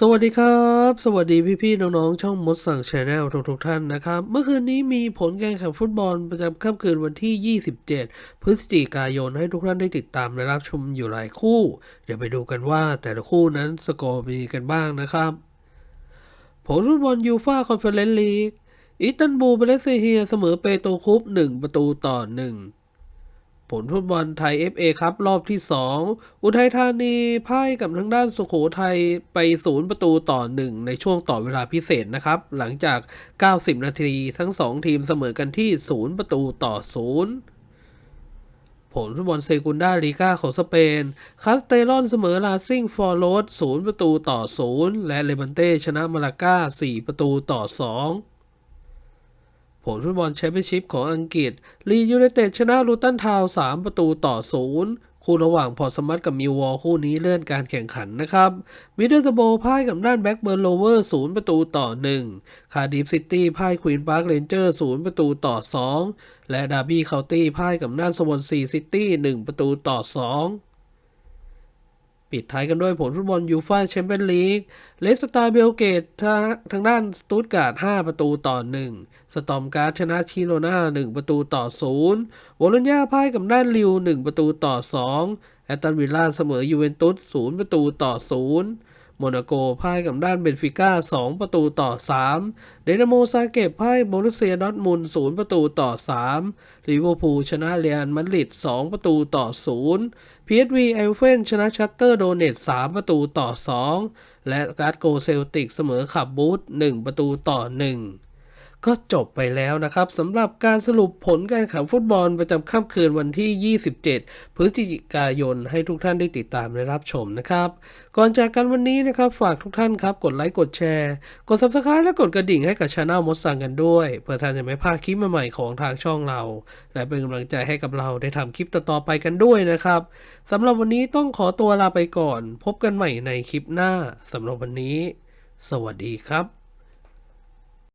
สวัสดีครับ สวัสดีพี่ๆน้องๆ ช่องมดสั่งชาแนลทุกๆท่านนะครับ เมื่อคืนนี้มีผลการแข่งฟุตบอลประจำค่ำคืนวันที่ 27 พฤศจิกายนให้ทุกท่านได้ติดตามและรับชมอยู่หลายคู่ เดี๋ยวไปดูกันว่าแต่ละคู่นั้นสกอร์มีกันบ้างนะครับ ผลฟุตบอลยูฟ่าคอนเฟอเรนซ์ลีกอิสตันบูลเบเลสเฮียเสมอเปโตรคุป 1 ประตูต่อ 1 ผลฟุตบอลไทย FA ครับรอบที่ 2 อุทัยธานีพ่ายกับทางด้านสุโขทัยไป0ประตูต่อ 1 ในช่วงต่อเวลาพิเศษนะครับ หลังจาก 90 นาทีทั้ง 2 ทีมเสมอกันที่0ประตูต่อ0ผลฟุตบอลเซกุนดาลีกาของสเปน คาสเตลอนเสมอลาซิงฟอร์โรส0ประตูต่อ0และเลบันเต้ชนะมาลาก้า 4 ประตูต่อ 2 ผลฟุตบอลแชมเปี้ยนชิพของอังกฤษ ลียูไนเต็ดชนะลูตันทาวน์3ประตูต่อ0คู่ระหว่างพอสมัตกับมิววอลคู่นี้เลื่อนการแข่งขันนะครับมิดเดิลสโบพ่ายกับด้านแบ็กเบิร์นโลเวอร์0ประตูต่อ1คาร์ดิฟซิตี้พ่ายควีนพาร์คเรนเจอร์0ประตูต่อ2และดาร์บี้เคาน์ตี้พ่ายกับด้านสวอนซีซิตี้1ประตูต่อ2 ปิดท้ายกันด้วยผลฟุตบอลยูฟ่าแชมเปี้ยนลีก เลสตาร์เบลเกตทางด้านสตูตการ์ด5ประตูต่อ 1 สตอมการ์ดชนะชิโรนา1ประตูต่อ0โบโลญญาพ่ายกับด้านลิว 1 ประตูต่อ 2 แอตตันวิลล่าเสมอยูเวนตุส0ประตูต่อ 0 โมนาโกพ่ายกับด้านเบนฟิก้า 2 ประตูต่อ 3 เดนาโมซาเกตพ่ายโบรุสเซียดอทมุนด์0ประตูต่อ 3 ลิเวอร์พูลชนะเรอัลมาดริด2ประตูต่อ0พีเอสวีไอเฟนชนะชัตเตอร์โดเนต3ประตูต่อ 2 และการ์ดโกเซลติกเสมอขับบูธ1ประตูต่อ 1 ก็จบไปแล้วนะครับสำหรับการสรุปผลการแข่งฟุตบอลประจำค่ำคืนวันที่ 27 พฤศจิกายนให้ทุกท่านได้ติดตามและรับชมนะครับ ก่อนจากกันวันนี้นะครับฝากทุกท่านครับกดไลค์กดแชร์ กด Subscribe และกดกระดิ่งให้กับช anel มดสั่งกันด้วย เพื่อท่านจะไม่พลาดคลิปใหม่ๆของทางช่องเรา และเป็นกำลังใจให้กับเราได้ทำคลิปต่อๆไปกันด้วยนะครับสำหรับวันนี้ต้องขอตัวลาไปก่อน พบกันใหม่ในคลิปหน้าสำหรับวันนี้ สวัสดีครับ